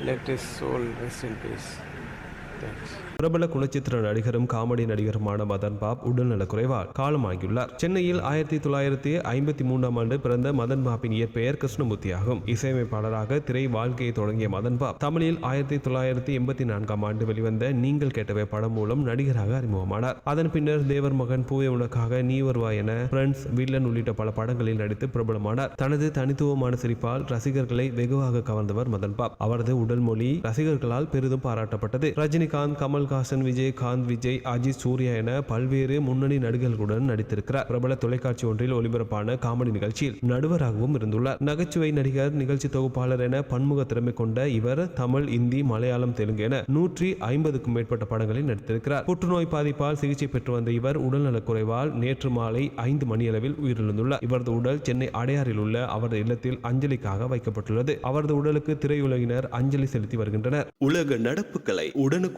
Let his soul rest in peace. பிரபல குணச்சித்திர நடிகரும் காமெடி நடிகருமான மதன் பாப் உடல்நலக்குறைவால் காலமாகியுள்ளார். சென்னையில் ஆயிரத்தி தொள்ளாயிரத்தி ஐம்பத்தி மூன்றாம் ஆண்டு பிறந்த மதன் பாப்பின் இயற்பெயர் கிருஷ்ணமூர்த்தி ஆகும் இசையமைப்பாளராக திரை வாழ்க்கையை தொடங்கிய மதன் பாப் தமிழில் ஆயிரத்தி தொள்ளாயிரத்தி எண்பத்தி நான்காம் ஆண்டு வெளிவந்த நீங்கள் கேட்டவை படம் மூலம் நடிகராக அறிமுகமானார். அதன் பின்னர் தேவர் மகன் பூவை உனக்காக நீ வருவா என ஃப்ரெண்ட்ஸ் வில்லன் உள்ளிட்ட பல படங்களில் நடித்து பிரபலமானார். தனது தனித்துவமான சிரிப்பால் ரசிகர்களை வெகுவாக கவர்ந்தவர் மதன் பாப். அவரது உடல் மொழி ரசிகர்களால் பெரிதும் பாராட்டப்பட்டது. ரஜினி ரஜினிகாந்த் கமல்ஹாசன் விஜயகாந்த் விஜய் அஜித் சூர்யா என பல்வேறு முன்னணி நடிகர்களுடன் நடித்திருக்கிறார். பிரபல தொலைக்காட்சி ஒன்றில் ஒளிபரப்பான காமெடி நிகழ்ச்சியில் நடுவராகவும் இருந்துள்ளார். நகைச்சுவை நடிகர் நிகழ்ச்சி தொகுப்பாளர் என பன்முக திறமை கொண்ட இவர் தமிழ் இந்தி மலையாளம் தெலுங்கு என நூற்றி ஐம்பதுக்கும் மேற்பட்ட படங்களில் நடித்திருக்கிறார். புற்றுநோய் பாதிப்பால் சிகிச்சை பெற்று வந்த இவர் உடல்நலக்குறைவால் நேற்று மாலை ஐந்து மணியளவில் உயிரிழந்துள்ளார். இவரது உடல் சென்னை அடையாறில் உள்ள அவரது இல்லத்தில் அஞ்சலிக்காக வைக்கப்பட்டுள்ளது. அவரது உடலுக்கு திரையுலகினர் அஞ்சலி செலுத்தி வருகின்றனர். உலக நடப்புகளை உடனுக்கு